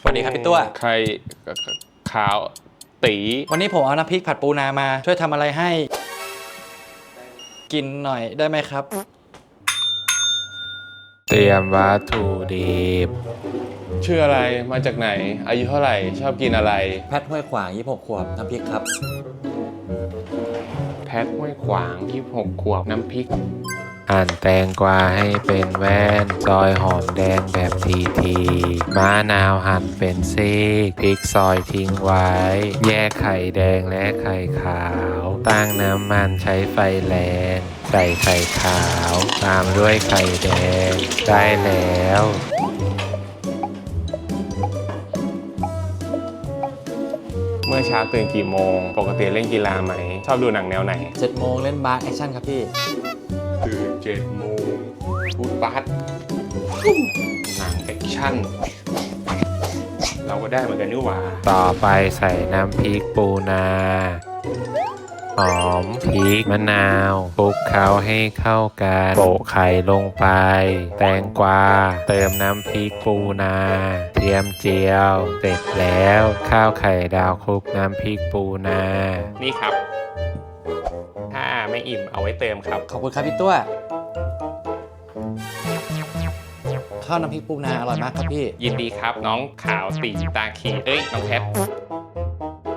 สวัสดีครับพี่ตัว ใครขาวตี วันนี้ผมเอาน้ำพริกผัดปูนามา ช่วยทำอะไรให้ กินหน่อยได้ไหมครับ เตรียมวัตถุดิบชื่ออะไรมาจากไหน อายุเท่าไหร่ ชอบกินอะไร แพทห้วยขวาง 26 ขวบ น้ำพริกครับ แพทห้วยขวางที่หกขวบ น้ำพริก หั่นแตงกวาให้เป็นแว่น ซอยหอมแดงแบบทีทีๆมะนาวหั่นเป็นซีกพริกซอยทิ้งไว้ แยกไข่แดงและไข่ขาว ตั้งน้ำมันใช้ไฟแรงใส่ไข่ขาว ตามด้วยไข่แดง ได้แล้วเมื่อเช้าตื่นกี่โมง ปกติเล่นกีฬาไหม ชอบดูหนังแนวไหน 7 โมงเล่นบาสแอคชั่นครับพี่ ตื่นเจ็ดโมงพูดบัสหนังแอคชั่น เราก็ได้เหมือนกันนี่หว่า ต่อไปใส่น้ำพริกปูนาหอมพริกมะนาวคลุกเคล้าให้เข้ากันโปะไข่ลงไป แตงกวา เติมน้ำพริกปูนาเทียมเจียว เสร็จแล้ว ข้าวไข่ดาวคลุกน้ำพริกปูนา นี่ครับ ถ้าไม่อิ่มเอาไว้เติมครับ ขอบคุณครับพี่ตัว ข้าวน้ำพริกปูนาอร่อยมากครับพี่ ยินดีครับน้องขาวตีตาขีเอ้ย น้องแพท